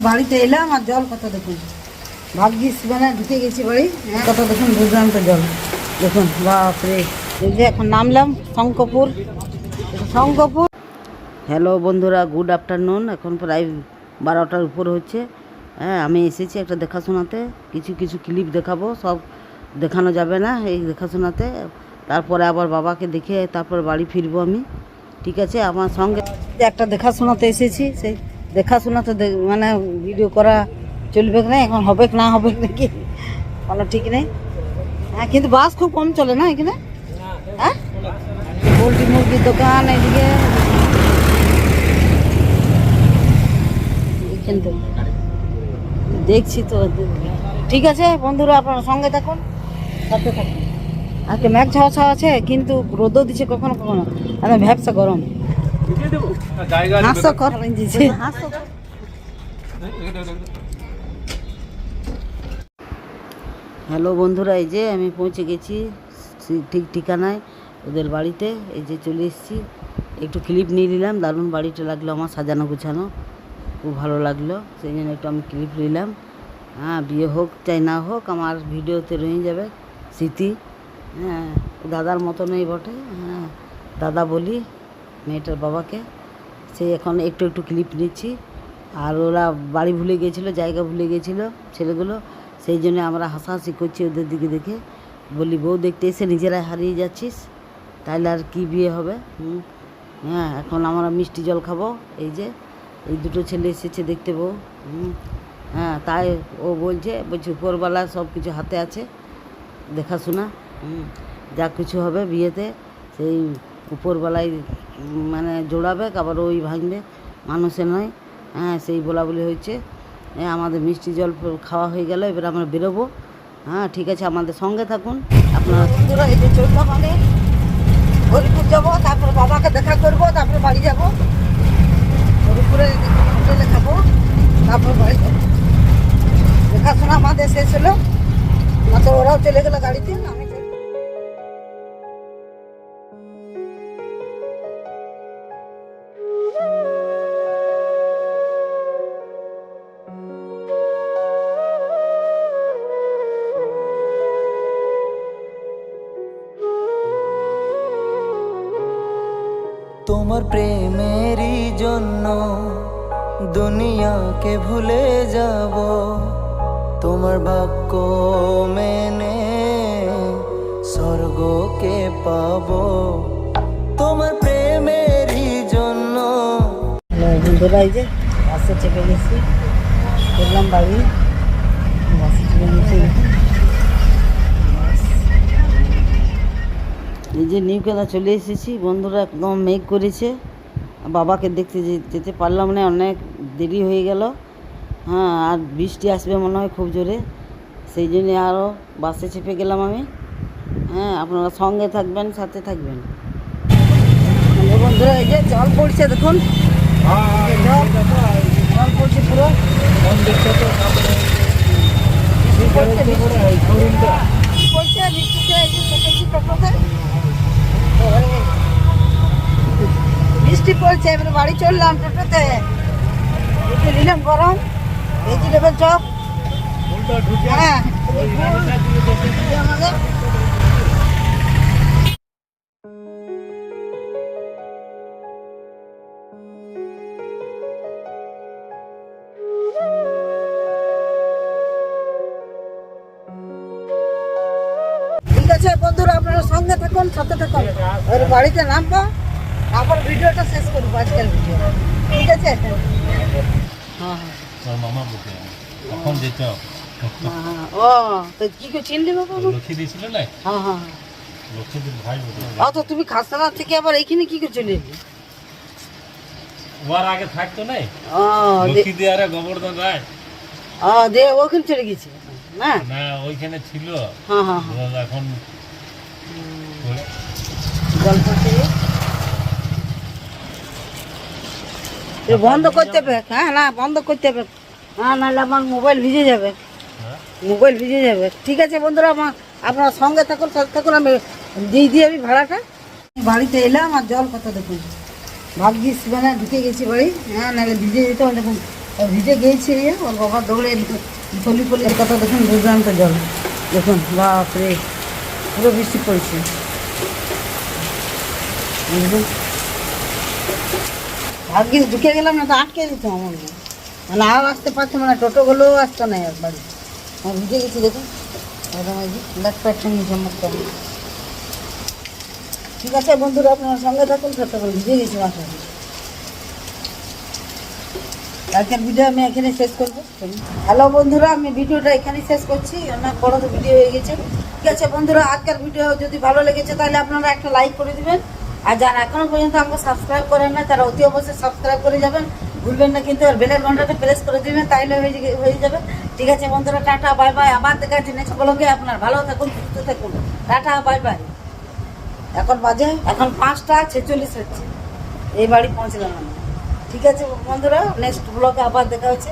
বাড়িতে এলাম আর জল কত দেখুন? ভাগ্যিস মানে ঢুকে গেছি বাড়ি হ্যাঁ, কত দেখুন দুর্দান্ত জল। দেখুন বাপরে। এই যে এখন নামলাম শঙ্কপুর শঙ্কপুর হ্যালো বন্ধুরা গুড আফটারনুন। এখন প্রায় বারোটার উপর হচ্ছে। হ্যাঁ আমি এসেছি একটা দেখাশোনাতে। কিছু কিছু ক্লিপ দেখাবো সব দেখানো যাবে না এই দেখাশোনাতে। তারপরে আবার বাবাকে দেখে তারপর বাড়ি ফিরবো আমি। ঠিক আছে আমার সঙ্গে একটা দেখাশোনাতে এসেছি সেই দেখাশোনাতে দে- মানে ভিডিও করা চলবে না, এখন হবে না, হবে নাকি কোনো ঠিক নেই। হ্যাঁ কিন্তু বাস খুব কম চলে না এখানে? হ্যাঁ? পোলট্রি মুরগির দোকান এদিকে। দেখছি তো, ঠিক আছে বন্ধুরা, আপনার সঙ্গে থাকুন থাকুন। আজকে ম্যাগ ছাওয়া ছাওয়া আছে, কিন্তু রোদও দিচ্ছে কখনো কখনো। একদম ভ্যাবসা গরম। হাস্যকর হ্যালো বন্ধুরা এই যে আমি পৌঁছে গেছি ঠিক ঠিকানায় ওদের বাড়িতে। এই যে চলে এসেছি। একটু ক্লিপ নিয়ে নিলাম দারুণ বাড়িটা লাগল আমার সাজানো গুছানো। খুব ভালো লাগল সেই জন্য একটু আমি ক্লিপ নিলাম। হ্যাঁ বিয়ে হোক চাই না হোক আমার ভিডিওতে রয়ে যাবে স্মৃতি। হ্যাঁ দাদার মতনই বটে। হ্যাঁ দাদা বলি মেয়েটার বাবাকে। সে এখন একটু একটু ক্লিপ নিচ্ছি। আর ওরা বাড়ি ভুলে গিয়েছিল, জায়গা ভুলে গিয়েছিল ছেলেগুলো। সেই জন্য আমরা হাসাহাসি করছি ওদের দিকে দেখে। বলি, বউ, দেখতে এসে নিজেরাই হারিয়ে যাচ্ছিস। তাহলে আর কি বিয়ে হবে। হ্যাঁ এখন আমরা মিষ্টি জল খাব। এই যে, এই দুটো ছেলে এসেছে দেখতে বউ। হ্যাঁ তাই ও বলছে বলছে উপরবেলা সব কিছু হাতে আছে। দেখাশোনা। যা কিছু হবে বিয়েতে, সেই উপরবেলায় মানে জোড়াবে, আবার ওই ভাঙবে, মানুষে নয়। হ্যাঁ সেই বলা বলি হয়েছে। হ্যাঁ আমাদের মিষ্টি জল খাওয়া হয়ে গেল, এবার আমরা বেরোবো। হ্যাঁ ঠিক আছে, আমাদের সঙ্গে থাকুন। আপনারা হরিপুর যাব, তারপর বাবাকে দেখা করব, তারপরে বাড়ি যাব। হরিপুরে হোটেলে খাব, তারপর বাড়ি যাব। দেখাশোনা আমাদের শেষ হলো। ওরাও চলে গেলো গাড়িতে, আমি তোমার প্রেমেরই জন্য দুনিয়াকে ভুলে যাব। তোমার বাক্য মেনে স্বর্গকে পাবো। তোমার প্রেমেরই জন্য। বন্ধুরা এই যে, বাসে চেপে গেছি। করলাম বাড়ি বাসে চেপে গেছি। এই যে নিউ কেদা চলে এসেছি বন্ধুরা একদম মেঘ করেছে। বাবাকে দেখতে যেতে পারলাম না অনেক দেরি হয়ে গেল। হ্যাঁ আর বৃষ্টি আসবে মনে হয় খুব জোরে। সেই জন্যে আরও বাসে চেপে গেলাম আমি। হ্যাঁ আপনারা সঙ্গে থাকবেন সাথে থাকবেন। বন্ধুরা এই যে জল পড়ছে দেখুন। জল পড়ছে পুরো। পড়ছে, বৃষ্টি। পড়ছে বৃষ্টিতে? টোটোতে বৃষ্টি পড়ছে এবার বাড়ি চললাম টোটোতে। একটু নিলাম গরম। Vegetable chop. হ্যাঁ। আমাদের। বন্ধুরা আপনারা সঙ্গে থাকুন সাথে থাকুন। ওর বাড়িতে নামবো তারপর ভিডিওটা শেষ করব আজকের ভিডিও। ঠিক আছে? হ্যাঁ হ্যাঁ। মামা তখন যেত হ্যাঁ, হ্যাঁ। ও তো কি করে চিনলি বাবা লক্ষ্মী দিয়েছিল না? হ্যাঁ হ্যাঁ লক্ষ্মীদের ভাই ও তো তুমি খাসনা থেকে আবার এইখানে কি করে চলে এলি? ওর আগে থাকতো নাই? ও দে- আরে গোবর্ধন রায়। ও দে ওখানে চলে গেছে। না? না ওইখানে ছিল। হ্যাঁ হ্যাঁ। এখন বন্ধ করতে হবে। হ্যাঁ না, বন্ধ করতে হবে। হ্যাঁ নাহলে আমার মোবাইল ভিজে যাবে? মোবাইল ভিজে যাবে। ঠিক আছে বন্ধুরা, আমার, আপনার সঙ্গে থাকুন, সাথে থাকুন। আমি দিয়ে দিই আমি ভাড়াটা। বাড়িতে এলাম আর জল কত দেখুন। ভাগ্যিস মানে ঢুকে গেছি বাড়ি। হ্যাঁ নাহলে ভিজে যেতে দেখুন, ভিজে গিয়েছে ওর বাবা দৌড়ে ফলি ফলি কথা দেখুন দুর্দান্ত জল। দেখুন, বাপরে। পুরো বৃষ্টি পড়ছে। ভাগ্যিস ঢুকে গেলাম না, তো আটকে দিত আমার মানে আর আসতে পারছে মানে টোটোগুলোও আসতো না বাড়ি আমার ভিজে গেছি দেখুন ঠিক আছে বন্ধুরা, আপনার সঙ্গে থাকুন ততক্ষণ ভিজে গেছি মাথা আজকের ভিডিও আমি এখানে শেষ করব। হ্যালো বন্ধুরা, আমি ভিডিওটা এখানেই শেষ করছি। অনেক বড় তো ভিডিও হয়ে গেছে। আছে বন্ধুরা, আজকের ভিডিও যদি ভালো লেগেছে তাহলে আপনারা একটা লাইক করে দিবেন। আর যারা এখনও পর্যন্ত আমাকে সাবস্ক্রাইব করেন না তারা অতি অবশ্যই সাবস্ক্রাইব করে যাবেন। ভুলবেন না কিন্তু বেলের ঘন্টাটা প্রেস করে দিবেন, তাইলে হয়ে যাবে- ঠিক আছে বন্ধুরা, টাটা বাই বাই আবার দেখা যাচ্ছে নেক্সট ব্লগে আপনার ভালো থাকুন, সুস্থ থাকুন। টাটা বাই বাই এখন বাজে, এখন পাঁচটা ছেচল্লিশ হচ্ছে। এই বাড়ি পৌঁছলাম আমি। ঠিক আছে বন্ধুরা নেক্সট ব্লগে আবার দেখা হচ্ছে।